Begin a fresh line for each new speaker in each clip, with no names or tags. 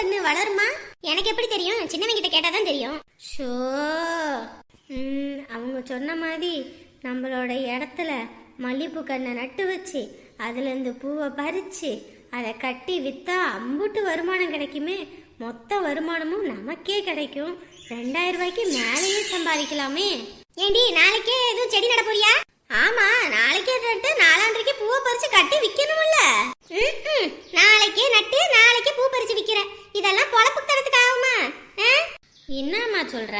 கண்ணு வளருமா? எனக்கு எப்படி தெரியும்? சின்னவங்க கிட்ட கேட்டா தான் தெரியும். ஷோ. அவங்க சொன்ன மாதிரி நம்மளோட இடத்துல மல்லிப்பூ கண்ணை நட்டு வச்சு அதுலேருந்து பூவை பறித்து அதை கட்டி விற்றா அம்புட்டு வருமானம் கிடைக்குமே. மொத்த வருமானமும் நமக்கே கிடைக்கும். ரெண்டாயிரம் ரூபாய்க்கு மேலேயே சம்பாதிக்கலாமே. ஏண்டி நாளைக்கே எதுவும் செடி நட போறியா? ஆமா நாளைக்கே நட்டு நாலாண்டரைக்கு பூவை பறிச்சு கட்டி விக்கணும்ல. நாளைக்கே நட்டு நாளைக்கே பூ பறிச்சு விக்கிறேன். இதெல்லாம் பொழப்புக்கு தரத்துக்கு ஆகுமா? ஆ? என்னம்மா சொல்ற?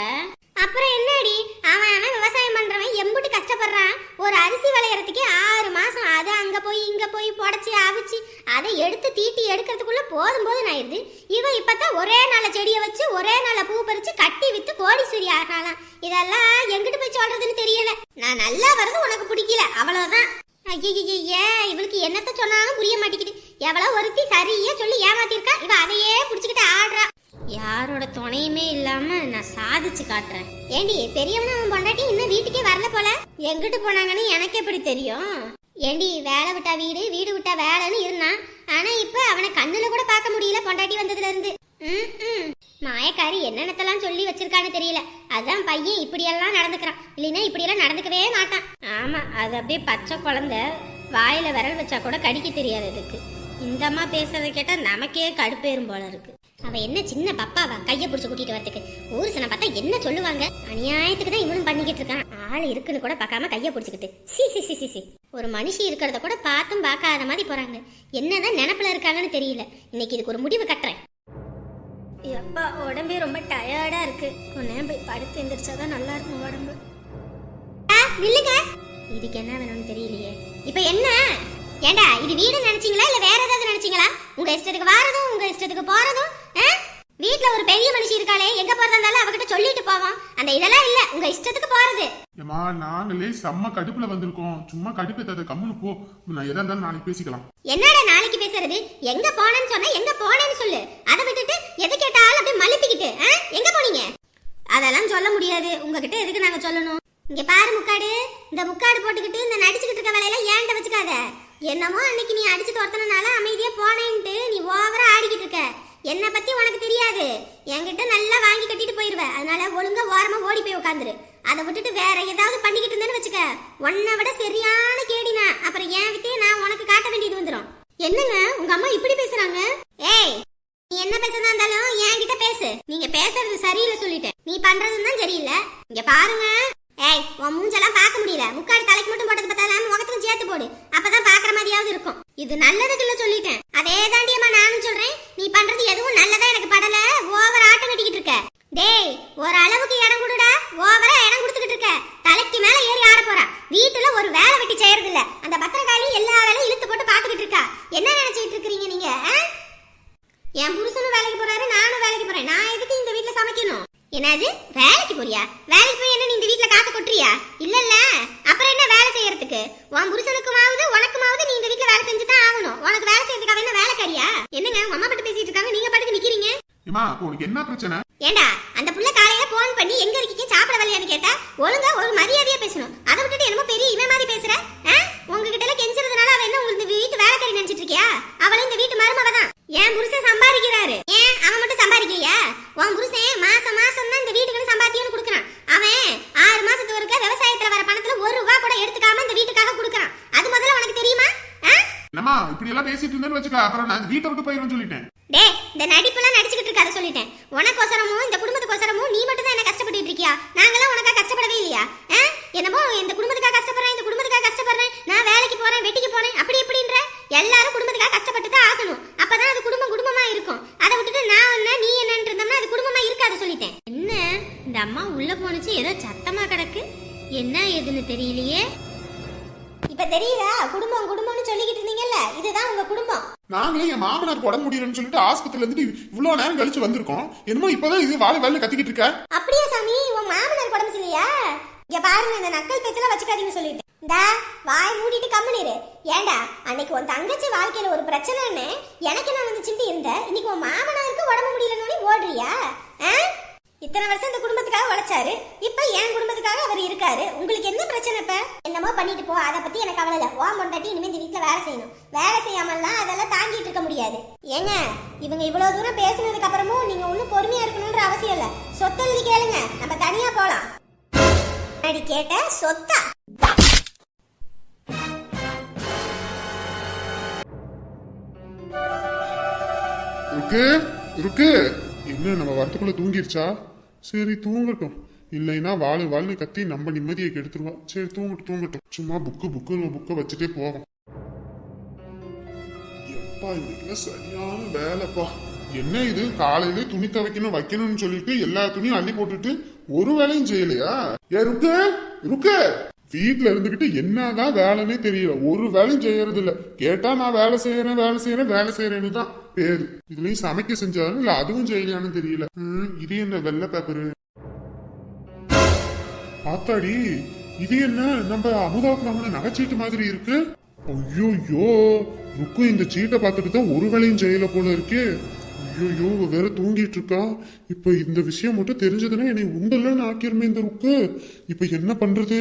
அப்புறம் என்னடி? அவன் அவன் விவசாயம் பண்றவன் எம்புட்டு கஷ்டப்படுறான். ஒரு அரிசி விளையறதுக்கே ஆறு மாசம். அதை அங்க போய் இங்க போய் புடச்சி அவிச்சு அதை எடுத்து தீட்டி எடுக்கிறதுக்குள்ள போதும் போதும் ஆயிடுது. இவன் இப்பதான் ஒரே நாள செடியை வச்சு ஒரே நாள பூ பறிச்சு கட்டி வித்து கோடீஸ்வரி ஆகலாம் இதெல்லாம் எங்கிட்டு போய் சொல்றதுன்னு தெரியல. நான் நல்லா வர்றது உனக்கு பிடிக்கல. அவ்வளவுதான். ஐயே இவளுக்கு என்னத்த சொன்னாலும் புரிய மாட்டேங்குது. எவ்வளவு ஒருத்தி சரியா சொல்லி ஏமாத்திருக்கா? இவ அதையே புடிச்சுக்கிட்டு ஆடுறா. யாரோட துணையுமே இல்லாம நான் சாதிச்சு காட்டுறேன். ஏண்டி பெரியவனும் அவன் பொண்டாட்டி இன்னும் வீட்டுக்கே வரல போல? எங்கிட்டு போனாங்கன்னு எனக்கு எப்படி தெரியும்? ஏண்டி வேலை விட்டா வீடு வீடு விட்டா வேலைன்னு இருந்தான். ஆனா இப்ப அவனை கண்ணுல கூட பார்க்க முடியல பொண்டாட்டி வந்ததுல இருந்து மாயக்காரி என்னென்னத்தெல்லாம் சொல்லி வச்சிருக்கான்னு தெரியல. அதான் பையன் இப்படியெல்லாம் நடந்துக்கிறான். இல்லைன்னா இப்படியெல்லாம் நடந்துக்கவே மாட்டான். ஆமா அது அப்படியே பச்சை குழந்தை வாயில விரல் வச்சா கூட கடிக்க தெரியாது அதுக்கு. இந்த அம்மா பேசுறத கேட்டா நமக்கே கடுப்பேறும் போல இருக்கு. அவ என்ன சின்ன பப்பாவா? கைய பிடிச்சு கூட்டிட்டு வரதுக்கு. ஊர் சனம் பார்த்தா என்ன சொல்லுவாங்க? அநியாயத்துக்கு தான் இவனும் பண்ணிக்கிட்டு இருக்கான். ஆள் இருக்குன்னு கூட பார்க்காம கைய பிடிச்சிக்கிட்டு. சி சி சி சி சி. ஒரு மனுஷி இருக்கிறத கூட பார்த்தும் பார்க்காத மாதிரி போறாங்க. என்னதான் நினப்புல இருக்காங்கன்னு தெரியல. இன்னைக்கு இதுக்கு ஒரு முடிவு கட்டுறேன். எப்பா உடம்பே ரொம்ப டயர்டா இருக்கு. கொஞ்ச நேரம் போய் படுத்து எந்திரிச்சாதான் நல்லா இருக்கும் உடம்பு. நில்லுங்க. இதுக்கு என்ன வேணும்னு தெரியலையே. இப்போ என்ன? ஏண்டா இது வீடு நினைச்சீங்களா? இல்ல வேற ஏதாவது நினைச்சீங்களா? உங்க இஷ்டத்துக்கு வாரதும் உங்க இஷ்டத்துக்கு போறதும்? வீட்ல ஒரு பெரிய மனுஷி இருக்காளே எங்க போறதா இருந்தாலும் அவகிட்ட சொல்லிட்டு போவோம் அந்த இதெல்லாம் இல்ல உங்க இஷ்டத்துக்கு போறது.
ஏமா நாங்களே செம்ம கடுப்புல வந்திருக்கோம். சும்மா கடுப்பு தத கம்முனு போ. நான் எதா இருந்தாலும் நாளைக்கு பேசிக்கலாம்.
என்னடா நாளைக்கு பேசுறது? எங்க போனேன்னு சொன்னா எங்க போனேன்னு சொல்லு. அதை விட்டுட்டு எது கேட்டாலும் அப்படியே மலிப்பிக்கிட்டு? எங்க போனீங்க? அதெல்லாம் சொல்ல முடியாது. உங்ககிட்ட எதுக்கு நாங்க சொல்லணும்? இங்க பாரு முக்காடு. இந்த முக்காடு போட்டுக்கிட்டு இந்த நடிச்சுக்கிட்டு இருக்க வேலையெல்லாம் ஏன்ட்ட வச்சுக்காத. என்னமோ அன்னைக்கு நீ அடிச்சு துரத்தனால அமைதியா போனேன்ட்டு நீ ஓவரா ஆடிக்கிட்டு இருக்க என்னை பத்தி உனக்கு தெரியாது என்கிட்ட நல்லா வாங்கி கட்டிட்டு போயிருவ. அதனால ஒழுங்கா ஓரமா ஓடி போய் உட்காந்துரு அதை விட்டுட்டு வேற ஏதாவது பண்ணிக்கிட்டு இருந்தேன்னு வச்சுக்க. உன்னை விட சரியான கேடினா அப்புறம் என் வித்தே நான் உனக்கு காட்ட வேண்டியது வந்துடும் என்னங்க? உங்க அம்மா இப்படி பேசுறாங்க? ஏய் நீ என்ன பேசுறதா இருந்தாலும் என்கிட்ட பேசு. நீங்க பேசுறது சரியில்லை சொல்லிட்டேன். நீ பண்றதும் தான் சரியில்லை. இங்க பாருங்க. ஏய் உன் மூஞ்செல்லாம் பார்க்க முடியல. முக்காடு தலைக்கு மட்டும் போட்டது பார்த்தாலும் முகத்துக்கும் சேர்த்து போடு. அப்பதான் பாக்குற மாதிரியாவது இருக்கும். இது நல்லதுக்கு இல்ல சொல்லிட்டேன். அதே தான் நானும் சொல்றேன் நீ பண்றது எதுவும் நல்லதா எனக்கு படல ஓவர் ஆட்டம் கட்டிக்கிட்டு இருக்க டேய் ஒரு அளவுக்கு இடம் கொடுடா ஓவரா இடம் கொடுத்துக்கிட்டு இருக்க தலைக்கு மேல ஏறி ஆட போறா வீட்டுல ஒரு வேலை வெட்டி செய்யறது இல்ல அந்த பத்திரகாளி எல்லா வேலையும் இழுத்து போட்டு பாத்துக்கிட்டு இருக்கா என்ன நினைச்சிட்டு இருக்கீங்க நீங்க ஆ? என் புருஷனும் வேலைக்கு போறாரு நானும் வேலைக்கு போறேன் நான் எதுக்கு இந்த வீட்ல சமைக்கணும் என்னது வேலைக்கு போறியா வேலைக்கு போய் என்ன நீ இந்த வீட்ல காசு கொட்டுறியா இல்ல இல்ல அப்புறம் என்ன வேலை செய்யறதுக்கு உன் புருஷனுக்குமாவது உனக்குமாவது நீ இந்த வீட்ல வேலை செஞ்சு தான் ஆகணும். உனக்கு வேலை செய்யறதுக்காக என்ன வேலைக்காரியா? என்னங்க உங்க அம்மா பட்டு பேசிட்டு இருக்காங்க நீங்க பாட்டுக்கு நிக்கிறீங்க?
ஏமா உனக்கு என்ன பிரச்சனை
ஏண்டா அந்த புள்ள காலையில போன் பண்ணி எங்க இருக்கீங்க சாப்பிட வரலையான்னு கேட்டா ஒழுங்கா ஒரு மரியாதையா பேசணும் அதை விட்டுட்டு என்னமோ பெரிய இவன் மாதிரி பேசுற ஆ? உங்ககிட்ட எல்லாம் கெஞ்சுறதுனால அவ என்ன உங்களுக்கு இந்த வீட்டு வேலைக்காரி நினைச்சிட்டு இருக்கியா அவளும் இந்த வீட்டு மருமக தான் என் புருஷன் சம்பாதிக்கிறாரு ஏன் அவன் மட்டும் சம்பாதிக்கலையா உன் புருஷன் மாசம் மாசம் தான் இந்த வீட்டுக்கு சம்பாத்தியம்னு கொடுக்குறான் அவன் ஆறு மாசத்துக்கு ஒருக்க விவசாயத்துல வர பணத்துல ஒரு ரூபா கூட எடுத்துக்காம இந்த வீட்டுக்காக கொடுக்குறான் அது முதல்ல உனக்கு தெரியுமா ஆ?
அம்மா இப்படி எல்லாம் பேசிட்டு இருந்தேன்னு வச்சுக்க அப்புறம் நான் இந்த வீட்டை விட்டு போயிருவேன்னு சொல்லிட்டேன்.
டே இந்த நடிப்பெல்லாம் நடிச்சுக்கிட்டு இருக்காத சொல்லிட்டேன். உனக்கோசரமும் இந்த குடும்பத்துக்கோசரமும் நீ மட்டும் தான் என்ன கஷ்டப்பட்டு இருக்கியா? நாங்களாம் உனக்கா கஷ்டப்படவே இல்லையா? என்னமோ இந்த குடும்பத்துக்காக கஷ்டப்படுறேன் இந்த குடும்பத்துக்காக கஷ்டப்படுறேன் நான் வேலைக்கு போறேன் வெட்டிக்கு போறேன் அப்படி இப்படின்ற எல்லாரும் குடும்பத்துக்காக கஷ்டப்பட்டு தான் ஆகணும். அப்பதான் அது குடும்பம் குடும்பமா இருக்கும். அதை விட்டுட்டு நான் என்ன நீ என்னன்னு இருந்தோம்னா அது குடும்பமா இருக்காது சொல்லிட்டேன். என்ன? இந்த அம்மா உள்ள போனுச்சு ஏதோ சத்தமா கிடக்கு. என்ன ஏதுன்னு தெரியலையே. தெரியுதா? குடும்பம் குடும்பம்னு சொல்லிக்கிட்டு இருந்தீங்கல்ல? இதுதான் உங்க குடும்பம்.
நாங்களே என் மாமனாருக்கு உடம்பு முடியலன்னு சொல்லிட்டு ஆஸ்பத்திரியில இருந்துட்டு இவ்வளவு நேரம் கழிச்சு வந்திருக்கோம். என்னமோ இப்பதான் இது வாழை வேலை கத்திக்கிட்டு இருக்க.
அப்படியா சாமி? உன் மாமனார் உடம்பு சரியில்லையா? இங்க பாருங்க இந்த நக்கல் பேச்செல்லாம் வச்சுக்காதீங்க சொல்லிட்டு. இந்தா வாய் மூடிட்டு கம்முனிரு ஏண்டா அன்னைக்கு உன் தங்கச்சி வாழ்க்கையில ஒரு பிரச்சனைன்னு எனக்கு என்ன வந்துச்சுட்டு இருந்த? இன்னைக்கு உன் மாமனாருக்கு உடம்பு முடியலன்னு ஓடுறியா? இத்தனை வருஷம் இந்த குடும்பத்துக்காக உழைச்சாரு. இப்ப என் குடும்பத்துக்காக அவர் இருக்காரு. உங்களுக்கு என்ன பிரச்சனை இப்ப? பண்ணிட்டு போ அதை பத்தி எனக்கு கவலை இல்லை. ஓ பொண்டாட்டி இனிமேல் இந்த வீட்டில் வேலை செய்யணும். வேலை செய்யாமல்லாம் அதெல்லாம் தாங்கிட்டு இருக்க முடியாது. ஏங்க இவங்க இவ்வளவு தூரம் பேசினதுக்கு அப்புறமும் நீங்க ஒன்னும் பொறுமையா இருக்கணும்ன்ற அவசியம் இல்ல. சொத்தை எழுதி கேளுங்க. நம்ம தனியா போலாம். அடி கேட்ட சொத்தா?
இருக்கு இருக்கு. என்ன நம்ம வரத்துக்குள்ள தூங்கிருச்சா? சரி தூங்கட்டும். இல்லைன்னா வாழ் வாழ்னு கத்தி நம்ம நிம்மதியை கெடுத்துருவா. சரி தூங்கட்டும் தூங்கட்டும். சும்மா புக்கு புக்கு புக்கை வச்சுட்டே போவோம். எப்பா இன்னைக்கு சரியான வேலைப்பா. என்ன இது? காலையில துணி துவைக்கணும் வைக்கணும்னு சொல்லிட்டு எல்லா துணியும் அள்ளி போட்டுட்டு ஒரு வேலையும் செய்யலையா? ஏ ருக்கு ருக்கு. வீட்டுல இருந்துகிட்டு என்னதான் வேலைன்னே தெரியல. ஒரு வேலையும் செய்யறது இல்ல கேட்டா நான் வேலை செய்யறேன் வேலை செய்யறேன் வேலை செய்யறேன்னு தான் பேரு. இதுலயும் சமைக்க செஞ்சாலும் இல்ல அதுவும் செய்யலையான்னு தெரியல. இது என்ன வெள்ளை பேப்பரு ஆத்தாடி இது என்ன? நம்ம அமுதாவுக்கு வாங்கின நகைச்சீட்டு மாதிரி இருக்கு. ஐயோயோ ருக்கு இந்த சீட்டை பார்த்துட்டு தான் ஒரு வேலையும் செய்யல போல இருக்கே. ஐயோயோ வேற தூங்கிட்டு இருக்கா. இப்ப இந்த விஷயம் மட்டும் தெரிஞ்சதுன்னா என்னை உண்டல்லன்னு ஆக்கிருமே இந்த ருக்கு. இப்ப என்ன பண்றது?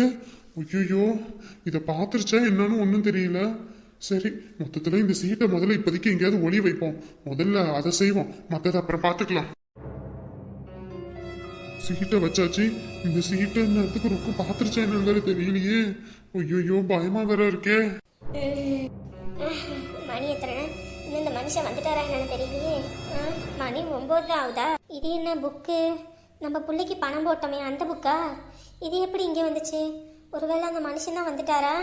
ஐயோயோ இதை பார்த்துருச்சா என்னன்னு ஒன்றும் தெரியல. சரி மொத்தத்தில் இந்த சீட்டை முதல்ல இப்போதைக்கு எங்கேயாவது ஒளி வைப்போம். முதல்ல அதை செய்வோம். மற்றதை அப்புறம் பார்த்துக்கலாம். சீட்டை வச்சாச்சு. இந்த சீட்டை நேரத்துக்கு ருக்கு பாத்துருச்சா என்னன்னு தெரியலையே. ஐயோ பயமா வேற இருக்கே.
மணி எத்தனை? இன்னும் இந்த மனுஷன் வந்துட்டாரா என்னன்னு தெரியலையே. ஆ, மணி ஒம்பது தான் ஆகுதா? இது என்ன புக்கு? நம்ம பிள்ளைக்கு பணம் போட்டோமே அந்த புக்கா? இது எப்படி இங்கே வந்துச்சு? ஒருவேளை அந்த மனுஷன் தான் வந்துட்டாரா?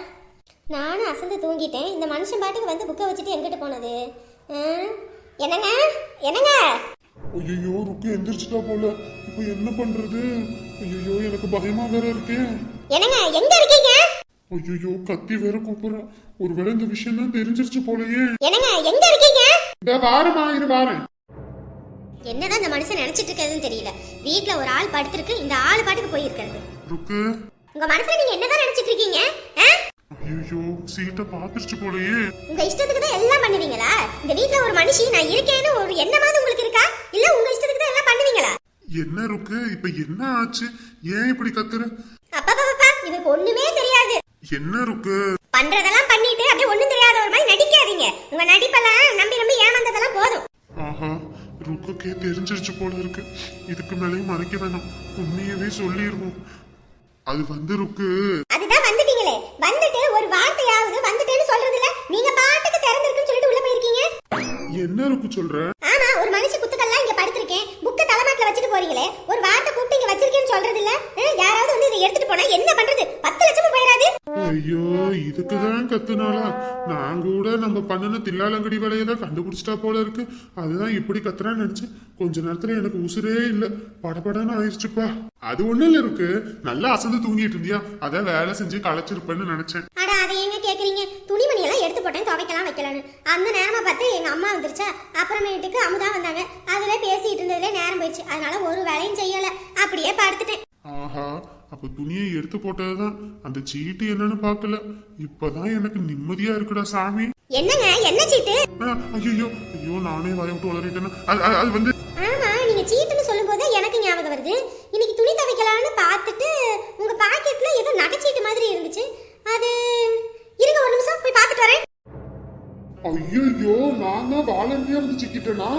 நானும் அசந்து தூங்கிட்டேன். இந்த மனுஷன் பாட்டுக்கு வந்து புக்கை வச்சுட்டு எங்கிட்டு போனது? ஆ, என்னங்க? என்னங்க?
ஐயோ ருக்கு எந்திரிச்சிட்டா போல. இப்போ என்ன பண்றது? ஐயோ எனக்கு பயமா வேற இருக்கே.
என்னங்க எங்க இருக்கீங்க?
ஐயோ கத்தி வேற கூப்பிடுறேன் ஒருவேளை இந்த விஷயம் தான் தெரிஞ்சிருச்சு போலயே.
என்னங்க எங்க இருக்கீங்க?
இந்த வாரமா இரு வாரேன்.
என்னதான் இந்த மனுஷன் நினைச்சிட்டு இருக்கிறதுன்னு தெரியல. வீட்ல ஒரு ஆள் படுத்திருக்கு இந்த ஆள் பாட்டுக்கு போயிருக்கிறது.
ருக்கு.
உங்க மனசுல நீங்க என்னதான் நினைச்சிட்டு இருக்கீங்க?
ஐயோ சீட்டை பாத்துருச்சு போலயே.
உங்க இஷ்டத்துக்கு தான் எல்லாம் பண்ணுவீங்களா? இந்த வீட்ல ஒரு மனுஷி நான் இருக்கேன்னு ஒரு எண்ணமாவது உங்களுக்கு இருக்கா இல்ல உங்க இஷ்டத்துக்கு தான் எல்லாம் பண்ணுவீங்களா
என்ன ருக்கு இப்ப என்ன ஆச்சு? ஏன் இப்படி கத்துற?
அப்பா பாப்பா இவருக்கு ஒண்ணுமே தெரியாது.
என்ன ருக்கு
பண்றதெல்லாம் பண்ணிட்டு அப்படியே ஒண்ணும் தெரியாத ஒரு மாதிரி நடிக்காதீங்க. உங்க நடிப்பெல்லாம் நம்பி நம்பி ஏமாந்ததெல்லாம் போதும்.
ஆஹா ருக்குக்கே தெரிஞ்சிருச்சு போல இருக்கு. இதுக்கு மேலேயும் மறைக்க வேணாம். உண்மையவே சொல்லிடுவோம் அது வந்து ருக்கு.
அதுதான் வந்துட்டீங்களே. வந்துட்டு ஒரு வார்த்தையாவது வந்துட்டேன்னு சொல்றது இல்ல நீங்க பாட்டுக்கு திறந்திருக்குன்னு சொல்லிட்டு உள்ள போயிருக்கீங்க.
என்ன ருக்கு சொல்ற
ஆமா ஒரு மனுஷ குத்துக்கல்லாம் இங்க படுத்திருக்கேன் புக்க தலைமாட்டில வச்சுட்டு போறீங்களே ஒரு வார்த்தை கூப்பிட்டு இங்க வச்சிருக்கேன்னு சொல்றது இல்ல அஹ், யாராவது வந்து இதை எடுத்துட்டு போனா என்ன பண்றது பத்து லட்சமும் போயிடாது
ஐயோ கத்துனாளா நான் கூட நம்ம பண்ணின தில்லாலங்கடி வேலையை தான் கண்டுபிடிச்சிட்டா போல இருக்கு. அதுதான் இப்படி கத்துறான்னு நினைச்சேன் கொஞ்ச நேரத்துல எனக்கு உசுரே இல்ல. படபடன்னு ஆயிடுச்சுப்பா. அது ஒண்ணும் இல்ல இருக்கு. நல்லா அசந்து தூங்கிட்டு இருந்தியா? அதான் வேலை செஞ்சு களைச்சிருப்பேன்னு நினைச்சேன்.
அட அதை ஏங்க கேக்குறீங்க? துணிமணி எல்லாம் எடுத்து போட்டேன் துவைக்கலாம் வைக்கலான்னு அந்த நேரமா பார்த்து எங்க அம்மா வந்துருச்சா? அப்புறமேட்டுக்கு அமுதா வந்தாங்க. அதுல பேசிட்டு இருந்ததுல நேரம் போயிடுச்சு. அதனால ஒரு வேலையும் செய்யல. அப்படியே படுத்துட்டேன்.
ஆஹா அப்ப துணியை எடுத்து போட்டதுதான். அந்த சீட்டு என்னன்னு பார்க்கல. இப்பதான் எனக்கு நிம்மதியா இருக்குடா சாமி.
என்னங்க? என்ன சீட்டு?
ஐயோ ஐயோ நானே வாய விட்டு வளரிட்டேன்னா அது வந்து
ஆமா நீங்க சீட்டுன்னு சொல்லும் போது எனக்கு ஞாபகம் வருது. இன்னைக்கு துணி துவைக்கலாம்னு பார்த்துட்டு உங்க பாக்கெட்ல ஏதோ நகைச்சீட்டு மாதிரி இருந்துச்சு. அது இருங்க ஒரு நிமிஷம் போய் பார்த்துட்டு வரேன்.
ஐயோ நான் தான் வாலண்டியா இருந்து சிக்கிட்டேனா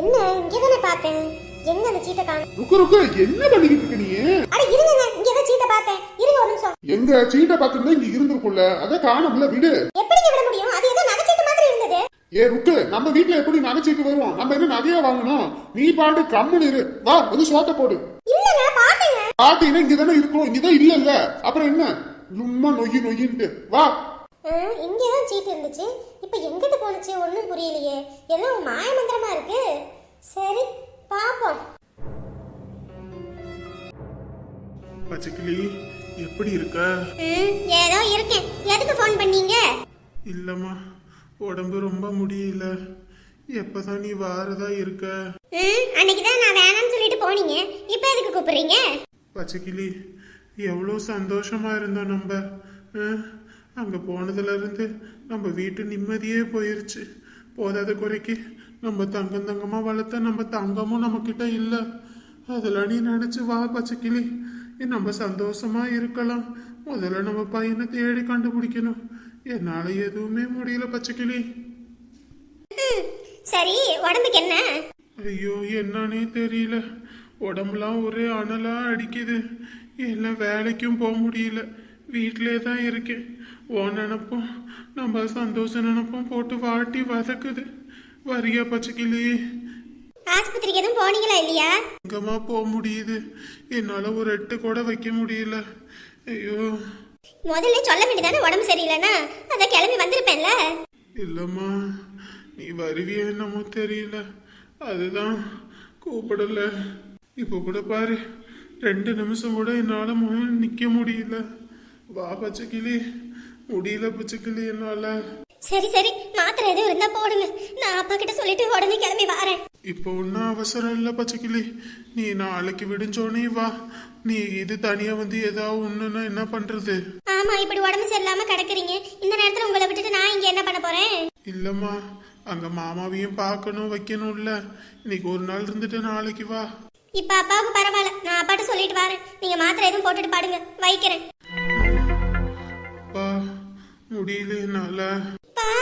என்ன இங்கே தானே பார்த்தேன். எங்க அந்த சீட்டை காணும்
ருக்கு ருக்கு என்ன பண்ணிக்கிட்டு இருக்க நீ
அட இருங்க இங்க சீட்டை பார்த்தேன். இருங்க ஒரு நிமிஷம்.
எங்க சீட்டை பார்த்துருந்தா இங்க இருந்திருக்கும்ல அத காணோம்ல விடு.
எப்படிங்க விட முடியும்? அது ஏதோ நகைச்சீட்டு மாதிரி இருந்தது.
ஏ ருக்கு நம்ம வீட்ல எப்படி நகைச்சீட்டு வருவோம்? நம்ம என்ன நகையா வாங்கணும்? நீ பாட்டு கம்முன்னு இரு. வா வந்து சோத்த போடு.
இல்லங்க பார்த்தேங்க
பாத்தீங்கன்னா இங்க தானே இல்லல்ல. அப்புறம் என்ன? சும்மா நொய்யி நொய்யின்ட்டு. வா.
இங்கே தான் சீட்டு இருந்துச்சு. இப்போ எங்கிட்டு போனுச்சு ஒன்றும் புரியலையே. எல்லாம் மாயமந்திரமா இருக்கு. சரி.
பச்சைக்கிளி எப்படி இருக்க?
ஏதோ இருக்கேன். எதுக்கு ஃபோன் பண்ணீங்க?
இல்லம்மா உடம்பு ரொம்ப முடியல. எப்பதான் நீ வாரதா இருக்க?
அன்னைக்கு தான் நான் வேணாம்னு சொல்லிட்டு போனீங்க. இப்போ எதுக்கு கூப்பிடுறீங்க?
பச்சைக்கிளி எவ்வளோ சந்தோஷமா இருந்தோம் நம்ம. அங்க போனதுல இருந்து நம்ம வீட்டு நிம்மதியே போயிருச்சு. போதாத குறைக்கு நம்ம தங்கம் தங்கமா வளர்த்த நம்ம தங்கமும் நம்ம கிட்ட இல்ல. அதெல்லாம் நீ நினைச்சு வா பச்சைக்கிளி நம்ம சந்தோஷமா இருக்கலாம். முதல்ல நம்ம பையனை தேடி கண்டுபிடிக்கணும். என்னால எதுவுமே முடியல பச்சைக்கிளி.
சரி உடம்புக்கு என்ன?
ஐயோ என்னன்னே தெரியல. உடம்புலாம் ஒரே அனலா அடிக்குது. எல்லாம் வேலைக்கும் போக முடியல. வீட்டிலே தான் இருக்கேன். ஓ நினப்போம் நம்ம சந்தோஷம் நினப்போம் போட்டு வாட்டி வதக்குது. வரியா பச்சைக்கிளி?
ஆஸ்பத்திரிக்கு எதுவும் போனீங்களா இல்லையா?
எங்கம்மா போக முடியுது. என்னால ஒரு எட்டு கூட வைக்க முடியல. ஐயோ.
முதல்ல சொல்ல வேண்டியதானே உடம்பு சரியில்லைன்னா? அதான் கிளம்பி வந்திருப்பேன்ல.
இல்லம்மா நீ வருவியா என்னமோ தெரியல. அதுதான் கூப்பிடல. இப்போ கூட பாரு ரெண்டு நிமிஷம் கூட என்னால முதல்ல நிக்க முடியல. வா பச்சைக்கிளி. முடியல பச்சைக்கிளி என்னால.
சரி சரி. மாத்திரை எதுவும் இருந்தா போடுங்க. நான் அப்பா கிட்ட சொல்லிட்டு உடனே கிளம்பி வரேன்.
இப்போ ஒன்றும் அவசரம் இல்லை பச்சைக்கிளி. நீ நாளைக்கு விடிஞ்சோடனே வா. நீ இது தனியா வந்து ஏதாவது ஒண்ணுன்னா என்ன பண்றது?
ஆமா இப்படி உடம்பு சரியில்லாம கிடக்குறீங்க. இந்த நேரத்துல உங்களை விட்டுட்டு நான் இங்க என்ன பண்ண போறேன்?
இல்லம்மா அங்க மாமாவையும் பார்க்கணும் வைக்கணும்ல. இன்னைக்கு ஒரு நாள் இருந்துட்டு நாளைக்கு வா.
இப்ப அப்பாவுக்கு பரவாயில்ல. நான் அப்பாட்ட சொல்லிட்டு வரேன். நீங்க மாத்திரை எதுவும் போட்டுட்டு பாடுங்க. வைக்கிறேன்.
அப்பா முடியல என்னால.
பா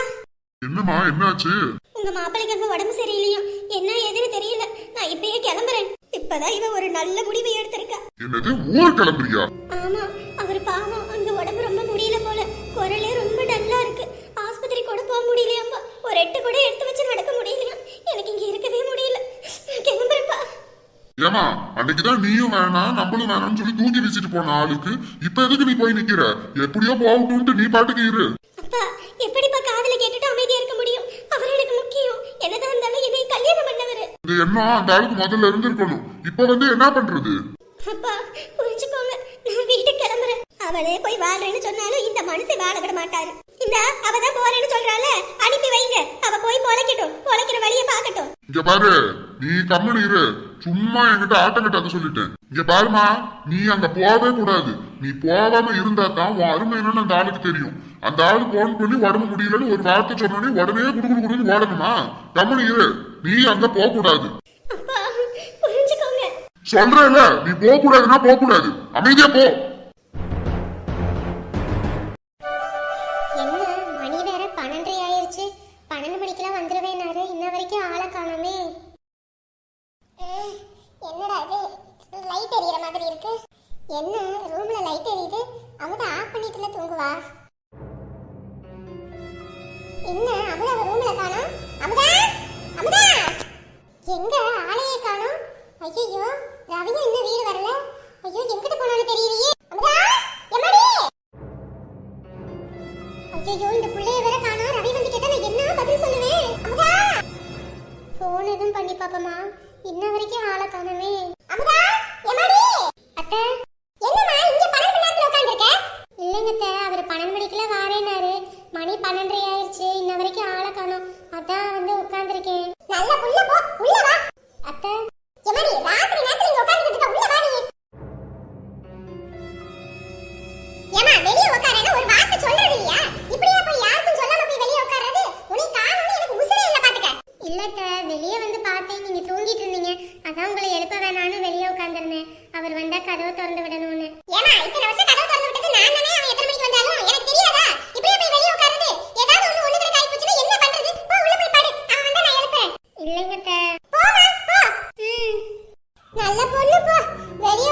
என்னம்மா என்னாச்சு?
உங்க மாப்பிள்ளைக்கு அங்க உடம்பு சரியில்லையும் என்ன ஏதுன்னு தெரியல. நான் இப்பயே கிளம்புறேன். இப்பதான் இவன் ஒரு நல்ல முடிவை எடுத்திருக்கா.
என்னது ஊர் கிளம்புறியா?
ஆமா அவர் பாவம் அங்க உடம்பு ரொம்ப முடியல போல. குரலே ரொம்ப டல்லா இருக்கு. ஆஸ்பத்திரி கூட போக முடியலையாம்பா ஒரு எட்டு கூட எடுத்து வச்சு நடக்க முடியலையா எனக்கு இங்க இருக்கவே முடியல. கிளம்புறேன்ப்பா.
ஏமா அன்னைக்குதான் நீயும் வேணாம் நம்மளும் வேணாம்னு சொல்லி தூக்கி வீசிட்டு போன ஆளுக்கு. இப்ப எதுக்கு நீ போய் நிக்கிற? எப்படியோ போகட்டும்ட்டு நீ பாட்டுக்கு இரு
அப்பா எப்படிப்பா காதுல கேட்டுட்டு அமைதியா இருக்க முடியும் அவர் எனக்கு முக்கியம் என்னதான் இருந்தாலும் என்னை கல்யாணம்
இந்த எண்ணம் அந்த ஆளுக்கு முதல்ல இருந்திருக்கணும்? இப்ப வந்து என்ன பண்றது?
அப்பா புரிஞ்சுக்கோங்க. நான் வீட்டுக்கு கிளம்புறேன். அவளே போய் வாழ்றேன்னு சொன்னாலும் இந்த மனுஷன் வாழ விட மாட்டாரு. இந்த அவ தான் போறேன்னு சொல்றால அனுப்பி வைங்க. அவ போய் பொழைக்கட்டும். பொழைக்கிற வழியை பார்க்கட்டும்.
இங்க பாரு நீ கம்முனு இரு. சும்மா என்கிட்ட ஆட்டம் கட்டாத சொல்லிட்டேன். இங்க பாருமா நீ அங்க போகவே கூடாது. நீ போகாம இருந்தா தான் உன் அருமை என்னன்னு அந்த ஆளுக்கு தெரியும். அந்த ஆளு போன் பண்ணி உடம்பு முடியலன்னு ஒரு வார்த்தை சொன்னோடனே உடனே குடுகுடு குடுன்னு ஓடணுமா? கம்முனு இரு. நீ அங்க போக கூடாது. சொல்றேல நீ போக கூடாதுன்னா போக கூடாது. அமைதியா போ.
பன்னெண்டு மணிக்கெல்லாம் வந்துருவேனாரு இன்ன வரைக்கும் ஆளை காணோமே. என்னடா இது? லைட் எரியற மாதிரி இருக்கு. என்ன? ரூம்ல லைட் எரியுது. அமுதா ஆஃப் பண்ணிட்டுல தூங்குவா. என்ன? அமுதா அவ ரூம்ல காணோம் அமுதா? அமுதா? எங்க? ஆளையே காணோம். ஐயோ ரவியும் இன்னும் வீடு வரல. ஐயோ எங்கிட்ட போனாலும் தெரியலையே. அமுதா? எம்மாடி? ஐயோ இந்த புள்ளைய வேற காணோம். ரவி வந்து கேட்டா நான் என்ன பதில் சொல்லுவேன்? அமுதா? ஃபோன் எதுவும் பண்ணி பாப்பமா? இன்ன வரைக்கும் ஆளை காணோமே. அமுதா எம்மாடி? அத்தை என்னம்மா இங்க 12 மணி நேரத்துல உட்கார்ந்திருக்க? இல்லைங்க அத்தை அவர் 12 மணிக்கெல்லாம் வாரேனாரு மணி 12:30 ஆயிருச்சு இன்ன வரைக்கும் ஆளை காணோம். அதான் வந்து உட்கார்ந்திருக்கேன். நல்ல புள்ள போ உள்ள வா. அத்தை எம்மாடி ராத்திரி நேரத்துல இங்க உட்கார்ந்துட்டு இருக்க உள்ள வா நீ. ஏமா வெளிய உட்காரேன்னா ஒரு வார்த்தை சொல்றது இல்லையா? இப்படியே போய் யாருக்கும் சொல்லாம போய் வெளிய உட்கார்றது உன்னை காணோம்னு எனக்கு உசுரே இல்ல பாத்துக்க இல்லத்த வெளிய வந்து பார்த்தேன் நீங்க தூங்கிட்டு இருந்தீங்க அதான் உங்களை எழுப்ப வேணாம்னு வெளிய உட்கார்ந்திருந்தேன் அவர் வந்தா கதவை திறந்து விடணும்னு. ஏமா இத்தனை வருஷம் கதவை திறந்து விட்டது நான் தானே? அவன் எத்தனை மணிக்கு வந்தாலும்? எனக்கு தெரியாதா? இப்படியே போய் வெளிய உட்கார்றது? ஏதாவது ஒண்ணு ஒண்ணு கூட காய் போச்சுன்னா என்ன பண்றது? போ உள்ள போய் படு. அவன் வந்தா நான் எழுப்புறேன் இல்லைங்க அத்தை. போமா போ. நல்ல பொண்ணு போ. வெளிய